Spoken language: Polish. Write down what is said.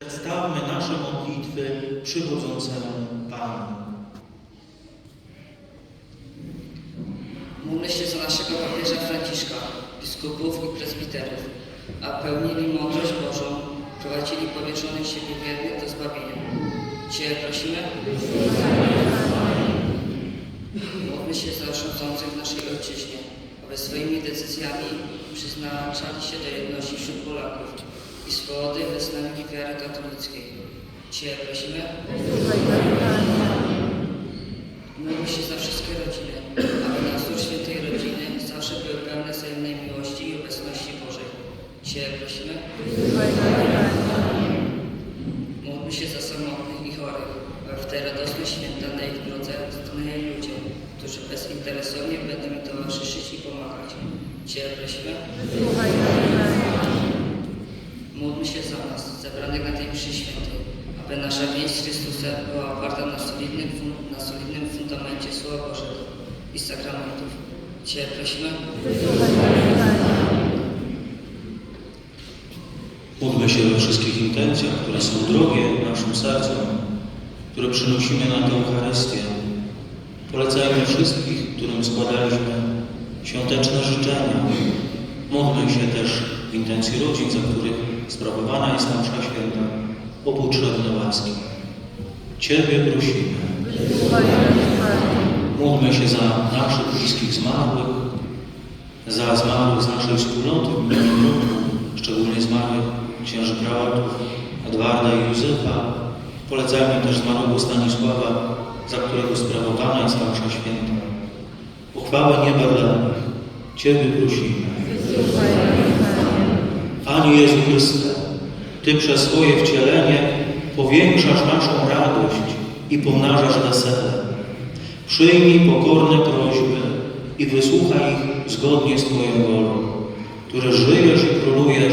Przedstawmy nasze modlitwy przychodzącemu Panu. Módlmy się za naszego papieża Franciszka, biskupów i prezbiterów, a pełnili mądrość Bożą, prowadzili powieczonych siebie wiernych do zbawienia. Cię prosimy. Módlmy się za rządzących w naszej ojczyźnie, aby swoimi decyzjami przyznaczali się do jedności wśród Polaków i swobody wyznania wiary katolickiej. Cię prosimy. Módlmy się za wszystkie rodziny, aby na wzór świętej rodziny zawsze były pełne wzajemnej miłości i obecności Bożej. Cię prosimy. Módlmy się za samotnych i chorych, aby w te radosne święta na ich drodze stanęli ludzie, którzy bezinteresownie będą im towarzyszyć i pomagać. Cię prosimy. Się za nas, zebranych na tej mszy świętej, aby nasza więź z Chrystusem była oparta na solidnym, na solidnym fundamencie Słowa Bożego i sakramentów. Cię prosimy. Módlmy się we wszystkich intencjach, które są drogie naszym sercom, które przynosimy na tę Eucharystię. Polecajmy wszystkich, którym składaliśmy świąteczne życzenia. Módlmy się też w intencji rodzin, za których sprawowana jest ta msza święta, o potrzebne łaski. Ciebie prosimy. Módlmy się za naszych bliskich zmarłych, za zmarłych z naszej wspólnoty szczególnie zmarłych księży prałatów Edwarda i Józefa. Polecajmy też zmarłego Stanisława, za którego sprawowana jest ta msza święta. Uchwałę nieba dla. Ciebie prosimy. Panie Jezu Chryste, Ty przez swoje wcielenie powiększasz naszą radość i pomnażasz weselę. Przyjmij pokorne prośby i wysłuchaj ich zgodnie z Twoją wolą, które żyjesz i królujesz.